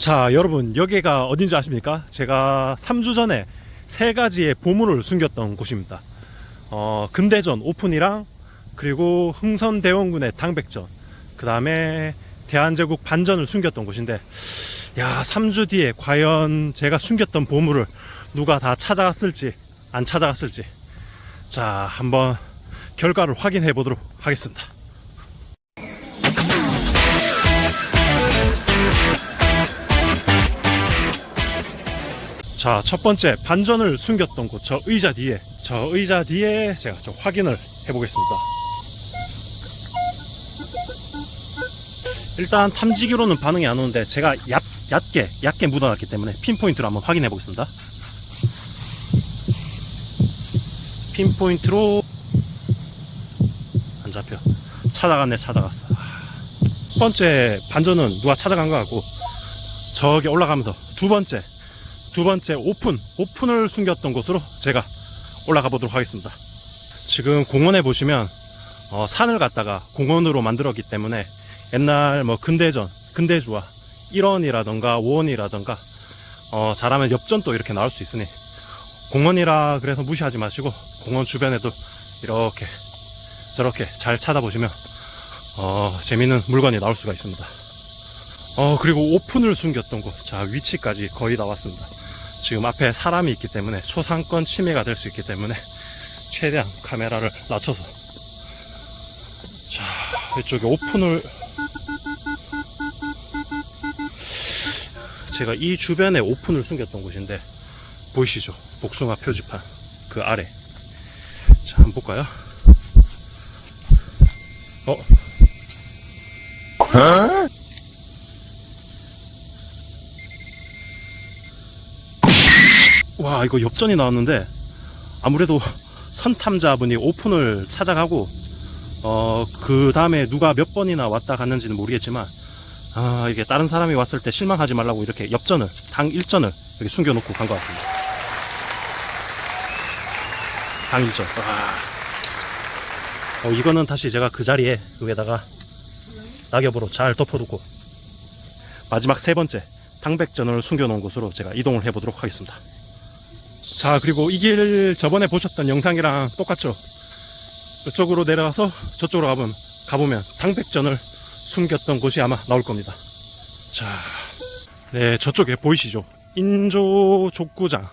자, 여러분, 여기가 어딘지 아십니까? 제가 3주 전에 세 가지의 보물을 숨겼던 곳입니다. 어, 근대전 오픈이랑 그리고 흥선대원군의 당백전, 그 다음에 대한제국 반전을 숨겼던 곳인데, 야, 3주 뒤에 과연 제가 숨겼던 보물을 누가 다 찾아갔을지, 안 찾아갔을지. 자, 한번 결과를 확인해 보도록 하겠습니다. 자, 첫 번째 반전을 숨겼던 곳, 저 의자 뒤에, 저 의자 뒤에 제가 좀 확인을 해보겠습니다. 일단 탐지기로는 반응이 안 오는데 제가 얕, 얕게, 얕게 묻어놨기 때문에 핀포인트로 한번 확인해 보겠습니다. 핀포인트로 안 잡혀. 찾아갔네, 찾아갔어. 첫 번째 반전은 누가 찾아간 것 같고, 저기 올라가면서 두 번째, 두 번째 오픈 오픈을 숨겼던 곳으로 제가 올라가 보도록 하겠습니다. 지금 공원에 보시면 어, 산을 갖다가 공원으로 만들었기 때문에 옛날 뭐 근대전 근대주와 1원이라던가 5원이라던가 어, 잘하면 엽전도 이렇게 나올 수 있으니 공원이라 그래서 무시하지 마시고 공원 주변에도 이렇게 저렇게 잘 찾아보시면 어, 재밌는 물건이 나올 수가 있습니다. 어, 그리고 오픈을 숨겼던 곳. 자, 위치까지 거의 다 왔습니다. 지금 앞에 사람이 있기 때문에 초상권 침해가 될 수 있기 때문에 최대한 카메라를 낮춰서. 자, 이쪽에 오픈을. 제가 이 주변에 오픈을 숨겼던 곳인데, 보이시죠? 복숭아 표지판. 그 아래. 자, 한번 볼까요? 어? 와 이거 엽전이 나왔는데 아무래도 선탐자분이 오픈을 찾아가고 어 그 다음에 누가 몇 번이나 왔다 갔는지는 모르겠지만 아 이게 다른 사람이 왔을 때 실망하지 말라고 이렇게 엽전을 당 일전을 이렇게 숨겨놓고 간 것 같습니다. 당 일전. 와. 어 이거는 다시 제가 그 자리에 위에다가 낙엽으로 잘 덮어두고 마지막 세 번째 당백전을 숨겨놓은 곳으로 제가 이동을 해보도록 하겠습니다. 자 그리고 이 길 저번에 보셨던 영상이랑 똑같죠? 이쪽으로 내려가서 저쪽으로 가보면, 가보면 당백전을 숨겼던 곳이 아마 나올 겁니다. 자 네 저쪽에 보이시죠? 인조 족구장.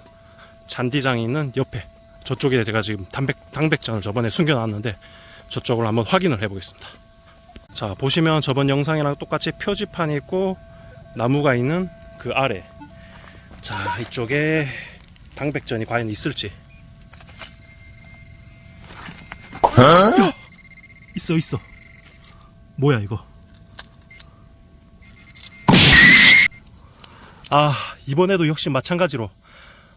잔디장이 있는 옆에 저쪽에 제가 지금 당백, 당백전을 저번에 숨겨놨는데 저쪽을 한번 확인을 해보겠습니다. 자 보시면 저번 영상이랑 똑같이 표지판이 있고 나무가 있는 그 아래. 자 이쪽에 당백전이 과연 있을지. 야! 있어 있어. 뭐야 이거? 아 이번에도 역시 마찬가지로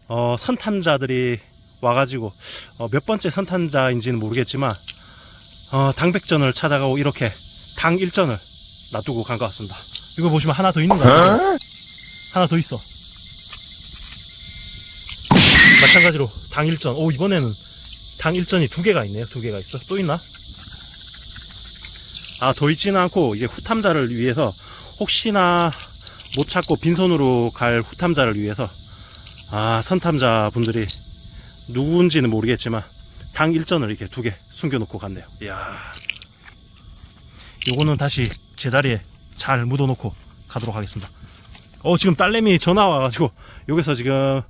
어, 선탐자들이 와가지고 어, 몇 번째 선탐자인지는 모르겠지만 어, 당백전을 찾아가고 이렇게 당 일전을 놔두고 간 것 같습니다. 이거 보시면 하나 더 있는 거 같아요. 하나 더 있어. 마찬가지로 당일전. 오 이번에는 당일전이 두 개가 있네요. 두 개가 있어. 또 있나? 아 더 있지는 않고 이게 후탐자를 위해서 혹시나 못 찾고 빈손으로 갈 후탐자를 위해서 아 선탐자 분들이 누군지는 모르겠지만 당 일전을 이렇게 두 개 숨겨놓고 갔네요. 이야. 요거는 다시 제자리에 잘 묻어놓고 가도록 하겠습니다. 어 지금 딸내미 전화 와가지고 여기서 지금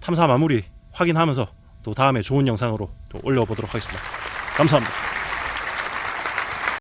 탐사 마무리 확인하면서 또 다음에 좋은 영상으로 또 올려보도록 하겠습니다. 감사합니다.